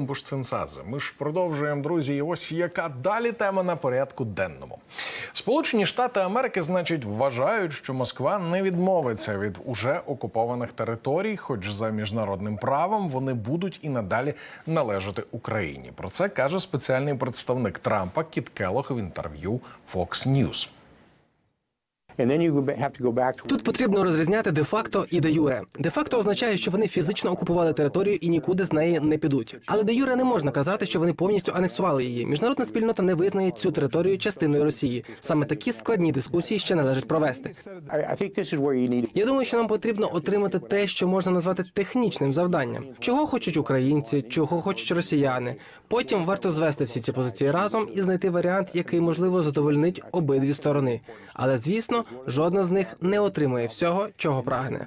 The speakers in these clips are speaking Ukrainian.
Буш-Цинцадзе. Ми ж продовжуємо, друзі. І ось яка далі тема на порядку денному. Сполучені Штати Америки, значить, вважають, що Москва не відмовиться від уже окупованих територій, хоч за міжнародним правом вони будуть і надалі належати Україні. Про це каже спеціальний представник Трампа Кіт Келлог в інтерв'ю Fox News. Тут потрібно розрізняти де-факто і де-юре. Де-факто означає, що вони фізично окупували територію і нікуди з неї не підуть. Але де-юре не можна казати, що вони повністю анексували її. Міжнародна спільнота не визнає цю територію частиною Росії. Саме такі складні дискусії ще належить провести. Я думаю, що нам потрібно отримати те, що можна назвати технічним завданням. Чого хочуть українці, чого хочуть росіяни. Потім варто звести всі ці позиції разом і знайти варіант, який можливо задовольнить обидві сторони. Але звісно, жодна з них не отримує всього, чого прагне.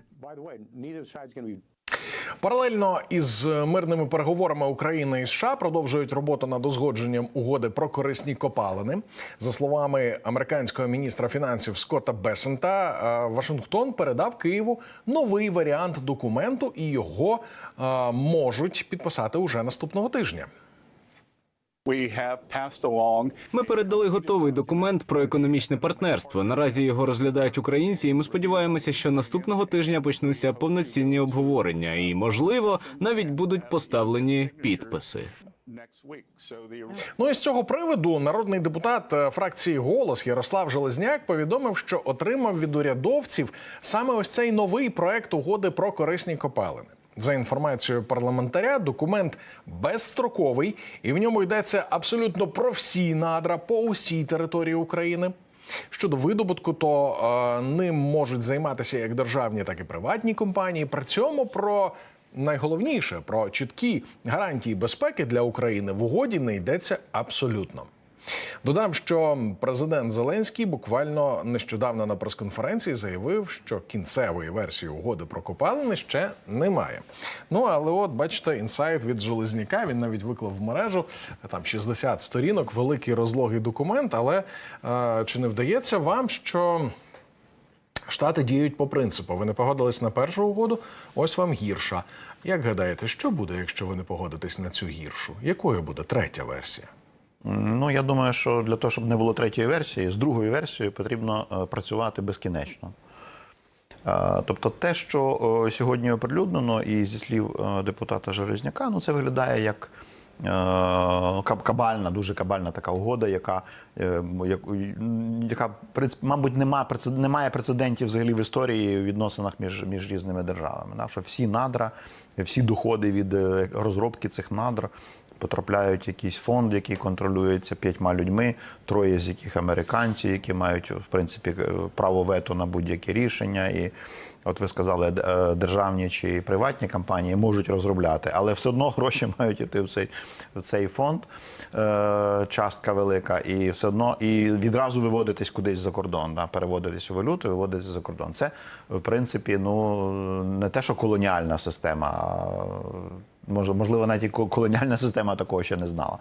Паралельно із мирними переговорами України і США продовжують роботу над узгодженням угоди про корисні копалини. За словами американського міністра фінансів Скотта Бесента, е, Вашингтон передав Києву новий варіант документу, і його е, можуть підписати уже наступного тижня. We have passed along Ми передали готовий документ про економічне партнерство. Наразі його розглядають українці, і ми сподіваємося, що наступного тижня почнуться повноцінні обговорення, і можливо навіть будуть поставлені підписи. next week. So the Ну і з цього приводу народний депутат е, фракції Голос Ярослав Железняк повідомив, що отримав від урядовців саме ось цей новий проект угоди про корисні копалини. За інформацією парламентаря, документ безстроковий, і в ньому йдеться абсолютно про всі надра по усій території України. Щодо видобутку, то е, ним можуть займатися як державні, так і приватні компанії. При цьому про найголовніше про чіткі гарантії безпеки для України в угоді не йдеться абсолютно. Додам, що президент Зеленський буквально нещодавно на прес-конференції заявив, що кінцевої версії угоди про копалини ще немає. Ну але от бачите, інсайт від Железняка він навіть виклав в мережу там 60 сторінок, великий розлогий документ. Але е, чи не вдається вам, що Штати діють по принципу. Ви не погодились на першу угоду, ось вам гірша. Як гадаєте, що буде, якщо ви не погодитесь на цю гіршу? Якою буде третя версія? Ну, я думаю, що для того, щоб не було третьої версії, з другою версією потрібно е, працювати безкінечно. Е, Тобто, те, що е, сьогодні оприлюднено, і зі слів депутата Железняка, ну це виглядає як кабальна, дуже кабальна така угода, яка, яка мабуть, немає, немає прецедентів взагалі в історії в відносинах між, між різними державами. Що всі надра, всі доходи від розробки цих надр потрапляють якийсь фонд, який контролюється п'ятьма людьми, троє з яких американці, які мають в принципі е, право вето на будь-які рішення. І от ви сказали, е, державні чи приватні компанії можуть розробляти, але все одно гроші мають йти в цей, в цей фонд, е, частка велика, і все одно і відразу виводитись кудись за кордон, да, переводитись у валюту, виводитись за кордон. Це в принципі ну не те, що колоніальна система. а можливо, навіть і колоніальна система такого ще не знала.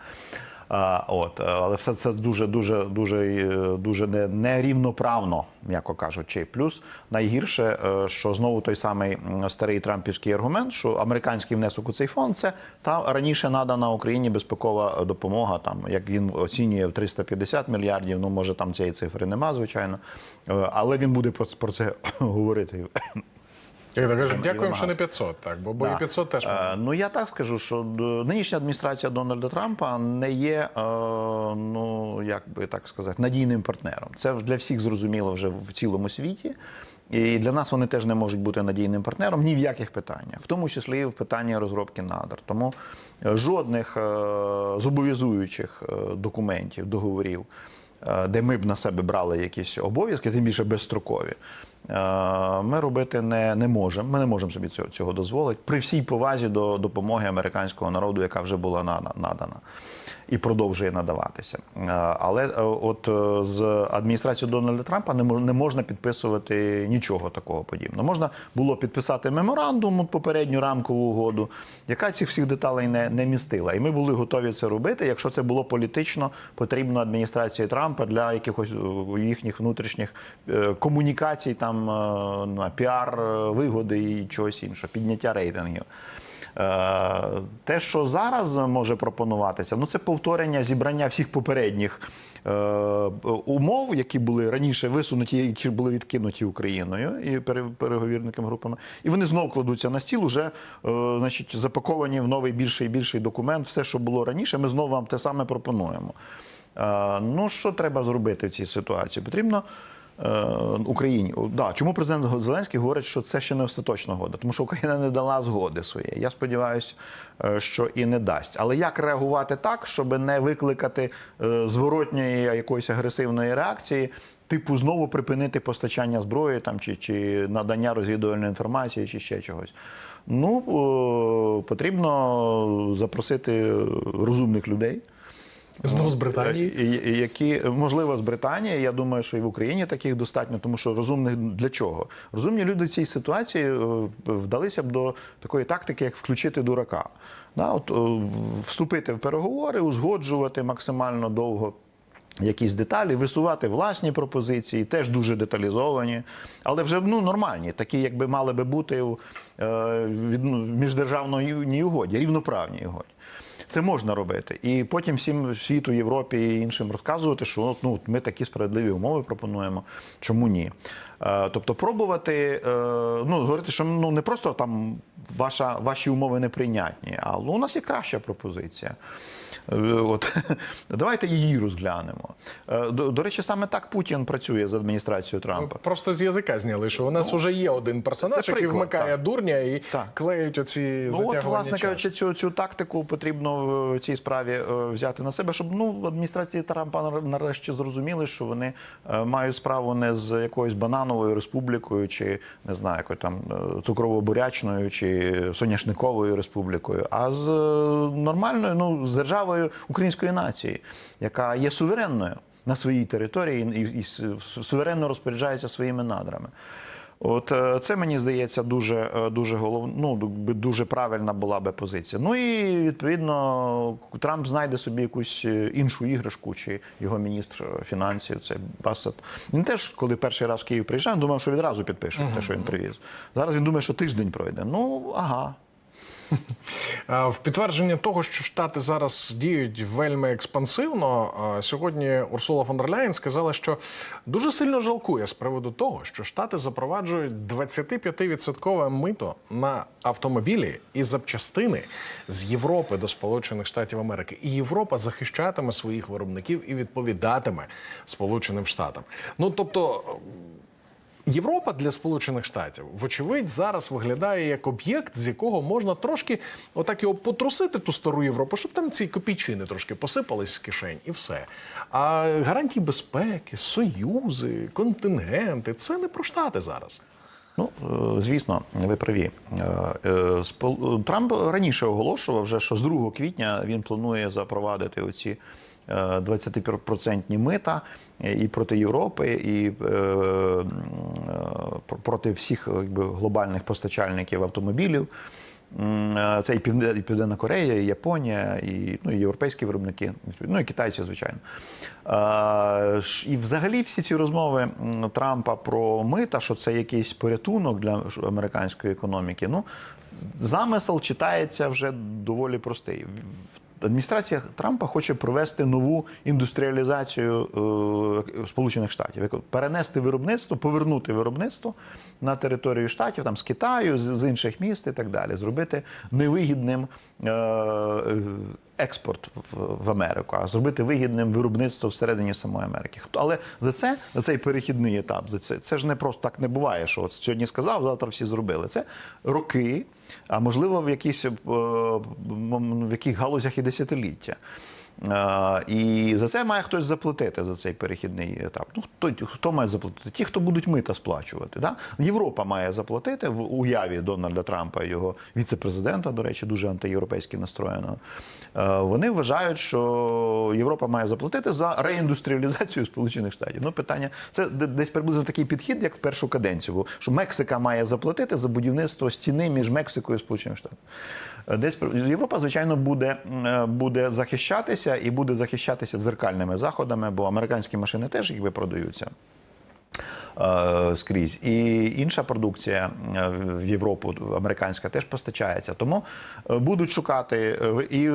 От, е, але все це дуже, дуже, дуже, е, дуже не, нерівноправно, м'яко кажучи. Плюс найгірше, е, що знову той самий старий трампівський аргумент, що американський внесок у цей фонд це та раніше надана Україні безпекова допомога. Там як він оцінює в 350 мільярдів. Ну може там цієї цифри нема, звичайно, але він буде про це говорити. То кажуть, І дякуємо, що не вимагати. 500, так, бо, бо і 500 теж. Е, Ну я так скажу, що нинішня адміністрація Дональда Трампа не є, е, ну як би так сказати, надійним партнером. Це для всіх зрозуміло вже в цілому світі. І для нас вони теж не можуть бути надійним партнером ні в яких питаннях, в тому числі і в питанні розробки надр. Тому е, жодних е, зобов'язуючих е, документів, договорів, е, де ми б на себе брали якісь обов'язки, тим більше безстрокові. Ми робити не, не можемо. Ми не можемо собі цього, цього дозволити при всій повазі до допомоги американського народу, яка вже була нада- надана і продовжує надаватися. Але е, от е, з адміністрацією Дональда Трампа не мож- не можна підписувати нічого такого подібного. Можна було підписати меморандум, попередню рамкову угоду, яка цих всіх деталей не, не містила. І ми були готові це робити, якщо це було політично потрібно адміністрації Трампа для якихось е, їхніх внутрішніх комунікацій, там е, на піар е, вигоди і чогось іншого, підняття рейтингів. Е, Те, що зараз може пропонуватися, ну це повторення зібрання всіх попередніх умов, які були раніше висунуті, які були відкинуті Україною і переговірниками групами, і вони знов кладуться на стіл, уже е, значить, запаковані в новий більший і більший документ. Все, що було раніше, ми знову вам те саме пропонуємо. Ну, що треба зробити в цій ситуації? Потрібно Україні. Да, чому президент Зеленський говорить, що це ще не остаточна угода? Тому що Україна не дала згоди своєї. Я сподіваюся, е, що і не дасть. Але як реагувати так, щоб не викликати е, зворотньої якоїсь агресивної реакції? Типу знову припинити постачання зброї там чи, чи надання розвідувальної інформації, чи ще чогось. Ну потрібно запросити розумних людей. Знову з Британії. І- і- Які можливо з Британії. Я думаю, що і в Україні таких достатньо, тому що розумних для чого? Розумні люди в цій ситуації е, вдалися б до такої тактики, як включити дурака. Да, от, е, вступити в переговори, узгоджувати максимально довго. Якісь деталі, висувати власні пропозиції, теж дуже деталізовані, але вже ну, нормальні, такі, якби мали би бути у е, від- ну, в міждержавній угоді, рівноправній угоді. Це можна робити. І потім всім світу, Європі і іншим розказувати, що ну, ми такі справедливі умови пропонуємо. Чому ні? Е, тобто пробувати, е, ну, говорити, що ну, не просто там ваша, ваші умови неприйнятні, а ну, у нас є краща пропозиція. Е, От. Давайте її розглянемо. Е, До, до речі, саме так Путін працює з адміністрацією Трампа. Просто з язика зняли, що у нас вже є один персонаж, Ну, це який вмикає так. дурня і Так. клеють оці Ну, от, власне кажучи, цю, цю тактику потрібно в цій справі е, взяти на себе, щоб ну, адміністрації Трампа нар- нарешті зрозуміли, що вони мають справу не з якоюсь банановою республікою, чи не знаю, якою там цукрово-бурячною чи соняшниковою республікою, а з нормальною, ну, з державою української нації, яка є суверенною на своїй території і, і суверенно розпоряджається своїми надрами. От е, це мені здається дуже е, дуже голов... ну, дуже правильна була би позиція. Ну і відповідно Трамп знайде собі якусь е, іншу іграшку, чи його міністр фінансів, це Басет. Він теж, коли перший раз в Київ приїжджав, думав, що відразу підпише те, що він привіз. Зараз він думає, що тиждень пройде. Ну ага. А, В підтвердження того, що Штати зараз діють вельми експансивно, сьогодні Урсула фон дер Ляєн сказала, що дуже сильно жалкує з приводу того, що Штати запроваджують 25% мито на автомобілі і запчастини з Європи до Сполучених Штатів Америки. І Європа захищатиме своїх виробників і відповідатиме Сполученим Штатам. Ну тобто. Європа для Сполучених Штатів, вочевидь, зараз виглядає як об'єкт, з якого можна трошки отак його потрусити ту стару Європу, щоб там ці копійчини трошки посипались з кишень, і все. А гарантії безпеки, союзи, контингенти це не про штати зараз. Ну, е, звісно, ви праві. Е, е, Трамп раніше оголошував, вже, що з 2 квітня він планує запровадити оці 20% мита е, і проти Європи, і е, е, проти всіх якби, глобальних постачальників автомобілів. Е, Це і Південна Корея, і Японія, і, ну, і європейські виробники, ну і китайці, звичайно. Е, І взагалі всі ці розмови Трампа про мита, що це якийсь порятунок для американської економіки. Ну, замисел читається вже доволі простий. Адміністрація Трампа хоче провести нову індустріалізацію е, Сполучених Штатів, Як перенести виробництво, повернути виробництво на територію штатів, там з Китаю, з, з інших міст і так далі, зробити невигідним е, експорт в, в Америку, а зробити вигідним виробництво всередині самої Америки. Але за це, за цей перехідний етап, за це, це ж не просто так не буває, що от сьогодні сказав, завтра всі зробили. Це роки, а можливо, в якісь е, в яких галузях і десятиліття. І за це має хтось заплатити за цей перехідний етап. Ну хто хто має заплатити? Ті, хто будуть мита сплачувати. Да? Європа має заплатити в уяві Дональда Трампа, його віце-президента, до речі, дуже антиєвропейськи настроєного. Вони вважають, що Європа має заплатити за реіндустріалізацію Сполучених Штатів. Ну питання це десь приблизно такий підхід, як в першу каденцію, що Мексика має заплатити за будівництво стіни між Мексикою і Сполученими Штатами. Десь Європа, звичайно, буде, е, буде захищатися і буде захищатися дзеркальними заходами, бо американські машини теж якби продаються. Е, скрізь. І інша продукція е, в Європу, американська, теж постачається. Тому е, будуть шукати, і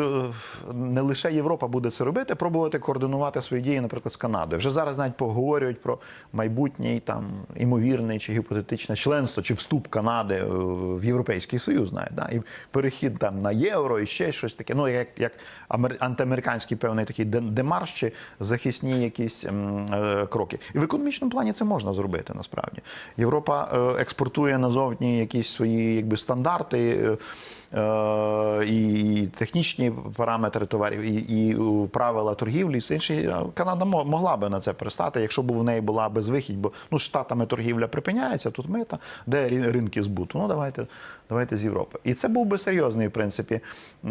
не лише Європа буде це робити, пробувати координувати свої дії, наприклад, з Канадою. Вже зараз навіть поговорюють про майбутній там імовірний чи гіпотетичне членство чи вступ Канади в Європейський Союз, навіть, да? і перехід там на євро і ще щось таке. Ну як, як антиамериканський певний такий де- демарш чи захисні якісь кроки. І в економічному плані це можна зробити насправді. Європа е, експортує назовні якісь свої якби стандарти. Е, е, І технічні параметри товарів, і, і е, правила торгівлі, все інше. Канада мо- могла би на це пристати, якщо б в неї була безвихідь, бо ну штатами торгівля припиняється, тут мита, де ринки збуту. Ну давайте, давайте з Європи. І це був би серйозний, в принципі.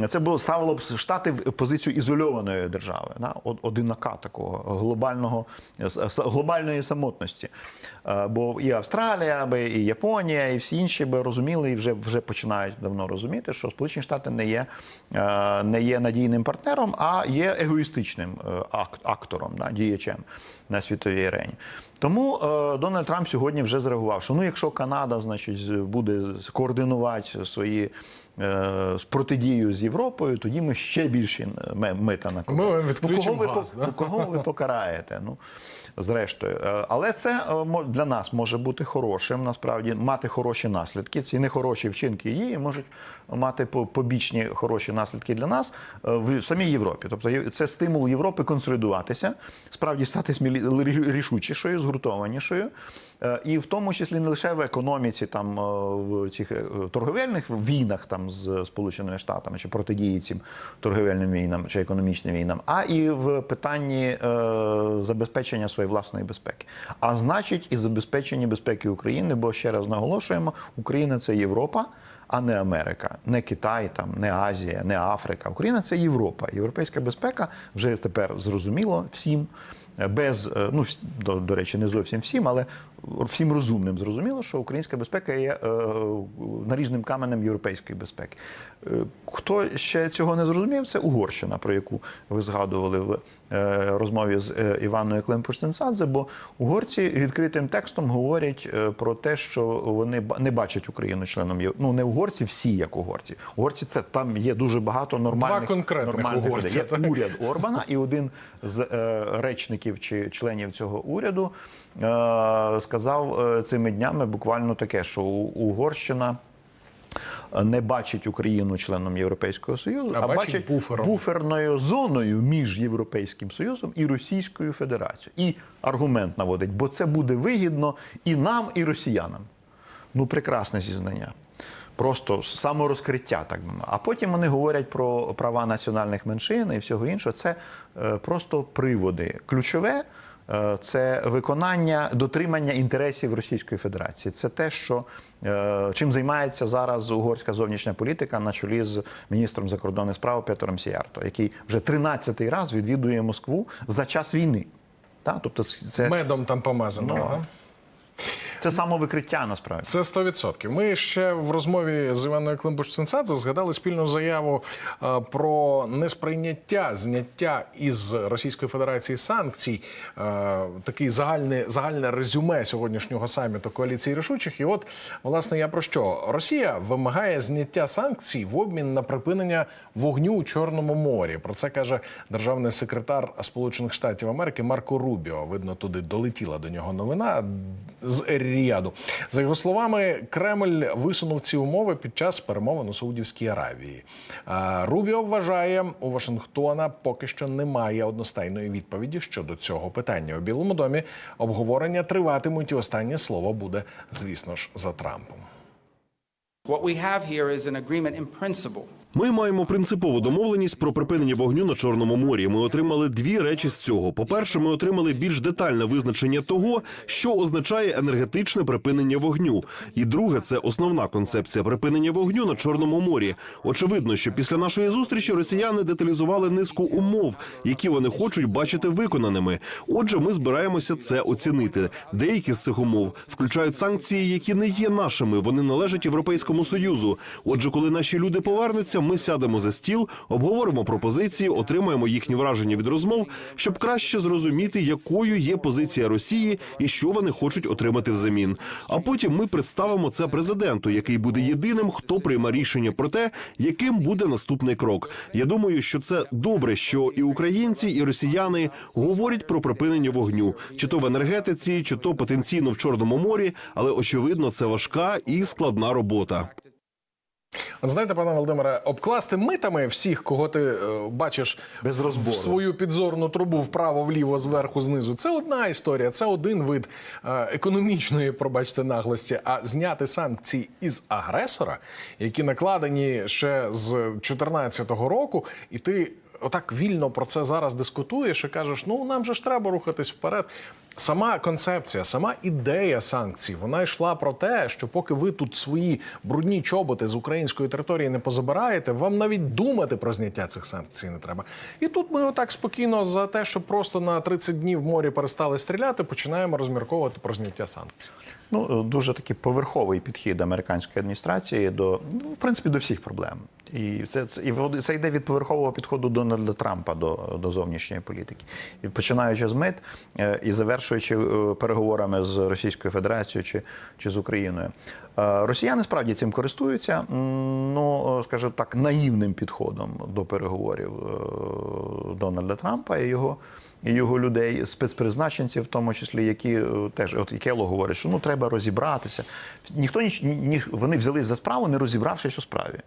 Це було ставило б штати в позицію ізольованої держави, да? од- одинака такого глобального глобальної самотності. Е, Бо і Австралія, і Японія, і всі інші би розуміли, і вже вже починають давно розуміти, що Сполучені Штати не є, е, не є надійним партнером, а є егоїстичним е, актором, да, діячем на світовій арені. Тому е, Дональд Трамп сьогодні вже зреагував, що ну, якщо Канада, значить, буде координувати свої е, з протидію з Європою, тоді ми ще більші ме- мита відключимо ну, кого ви, газ, да? кого ви покараєте? Ну, зрештою. Е, Але це для нас може бути хорошим, насправді, мати хороші наслідки. Ці нехороші вчинки її можуть мати побічні хороші наслідки для нас в самій Європі. Тобто це стимул Європи консолідуватися, справді стати смілі рі- рішучішою, згуртованішою. Е, І в тому числі не лише в економіці, там е, в цих е, торговельних війнах там з Сполученими Штатами чи протидії цим торговельним війнам чи економічним війнам, а і в питанні забезпечення своєї власної безпеки. А значить, і забезпечення безпеки України, бо ще раз наголошуємо, Україна це Європа. А не Америка, не Китай, там не Азія, не Африка. Україна це Європа. Європейська безпека вже тепер зрозуміло всім без е, ну до, до речі, не зовсім всім, але всім розумним зрозуміло, що українська безпека є е, наріжним каменем європейської безпеки. Е, Хто ще цього не зрозумів, це Угорщина, про яку ви згадували в е, розмові з Іваною Климпуш-Цинцадзе, бо угорці відкритим текстом говорять про те, що вони не бачать Україну членом Єв- Ну не угорці, всі як угорці. Угорці це там є дуже багато нормальних Два конкретних нормальних угорця, людей. Є уряд Орбана, і один з речників чи членів цього уряду сказав е, цими днями буквально таке, що Угорщина. Не бачить Україну членом Європейського Союзу, А а, бачить буфером. буферною зоною між Європейським Союзом і Російською Федерацією. І аргумент наводить, бо це буде вигідно і нам, і росіянам. Ну, прекрасне зізнання. Просто саморозкриття, так би. А потім вони говорять про права національних меншин і всього іншого. Це е, просто приводи. Ключове е, це виконання, дотримання інтересів Російської Федерації. Це те, що е, чим займається зараз угорська зовнішня політика на чолі з міністром закордонних справ Петром Сіярто, який вже 13-й раз відвідує Москву за час війни. Та? Тобто це, Медом там помазано. Ну. Це самовикриття насправді. Це 100%. Ми ще в розмові з Іваною Климбуш-Цинцадзе згадали спільну заяву е, про несприйняття зняття із Російської Федерації санкцій. Е, Такий загальне, загальне резюме сьогоднішнього саміту коаліції рішучих. І от, власне, я про що? Росія вимагає зняття санкцій в обмін на припинення вогню у Чорному морі. Про це каже державний секретар Сполучених Штатів Америки Марко Рубіо. Видно, туди долетіла до нього новина з Ер-Ріяду. За його словами, Кремль висунув ці умови під час перемовин у Саудівській Аравії. Рубіо вважає, у Вашингтона поки що немає одностайної відповіді щодо цього питання. У Білому домі обговорення триватимуть, і останнє слово буде, звісно ж, за Трампом. What we have here is an agreement in principle. Ми маємо принципову домовленість про припинення вогню на Чорному морі. Ми отримали дві речі з цього. По-перше, ми отримали більш детальне визначення того, що означає енергетичне припинення вогню. І друге, це основна концепція припинення вогню на Чорному морі. Очевидно, що після нашої зустрічі росіяни деталізували низку умов, які вони хочуть бачити виконаними. Отже, ми збираємося це оцінити. Деякі з цих умов включають санкції, які не є нашими. Вони належать Європейському союзу. Отже, коли наші люди повернуться, ми сядемо за стіл, обговоримо пропозиції, отримаємо їхні враження від розмов, щоб краще зрозуміти, якою є позиція Росії і що вони хочуть отримати взамін. А потім ми представимо це президенту, який буде єдиним, хто прийме рішення про те, яким буде наступний крок. Я думаю, що це добре, що і українці, і росіяни говорять про припинення вогню, чи то в енергетиці, чи то потенційно в Чорному морі, але очевидно, це важка і складна робота. От Знаєте, пане Володимире, обкласти митами всіх, кого ти е, бачиш Без розбору. в свою підзорну трубу вправо, вліво, зверху, знизу. Це одна історія, це один вид е, економічної, пробачте, наглості. А зняти санкції із агресора, які накладені ще з 2014 року, і ти. Отак вільно про це зараз дискутуєш і кажеш: ну нам же ж треба рухатись вперед. Сама концепція, сама ідея санкцій, вона йшла про те, що поки ви тут свої брудні чоботи з української території не позабираєте, вам навіть думати про зняття цих санкцій не треба. І тут ми отак спокійно за те, що просто на 30 днів в морі перестали стріляти, починаємо розмірковувати про зняття санкцій. Ну, дуже такий поверховий підхід американської адміністрації до, ну, в принципі, до всіх проблем. І це, це, і це йде від поверхового підходу Дональда Трампа до, до зовнішньої політики. І починаючи з мит е, і завершуючи е, переговорами з Російською Федерацією чи, чи з Україною. Е, Росіяни справді цим користуються, ну, скажімо так, наївним підходом до переговорів Дональда Трампа і його і його людей, спецпризначенців, в тому числі, які теж от і Кело говорить, що ну треба розібратися. Ніхто ніч ні, вони взялись за справу, не розібравшись у справі.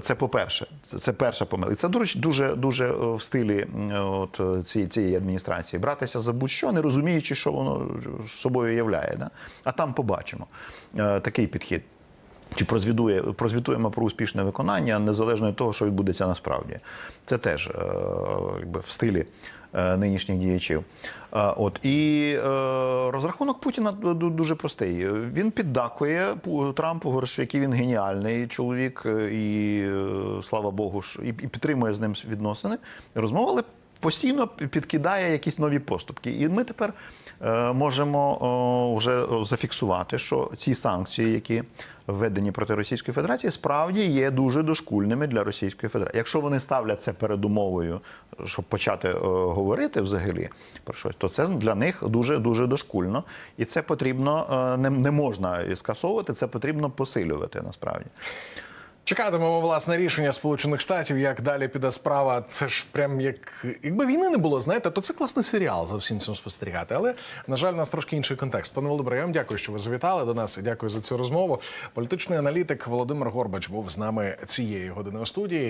Це по-перше, це, перша помилка. Це дуже дуже е, в стилі от е, цієї, цієї адміністрації. Братися за будь-що, не розуміючи, що воно собою являє. Да? А там побачимо Е, такий підхід. Чи прозвідує, прозвітуємо про успішне виконання незалежно від того, що відбудеться насправді. Це теж якби в стилі нинішніх діячів. Е, от і е, розрахунок Путіна ду- дуже простий. Він піддакує Пу- Трампу, говорить, що який він геніальний чоловік, е, і е, слава Богу, ж, і, підтримує з ним відносини. Розмова, але постійно підкидає якісь нові поступки. І ми тепер е, можемо вже зафіксувати, що ці санкції, які введені проти Російської Федерації, справді є дуже дошкульними для Російської Федерації. Якщо вони ставлять це передумовою, щоб почати говорити взагалі про щось, то це для них дуже дуже дошкульно, і це потрібно е, не можна скасовувати, це потрібно посилювати насправді. Чекатимемо власне рішення Сполучених Штатів, як далі піде справа. Це ж прям як якби війни не було, знаєте, то це класний серіал за всім цим спостерігати. Але на жаль, у нас трошки інший контекст. Пане Володимире, я вам дякую, що ви завітали до нас. і Дякую за цю розмову. Політичний аналітик Володимир Горбач був з нами цієї години у студії.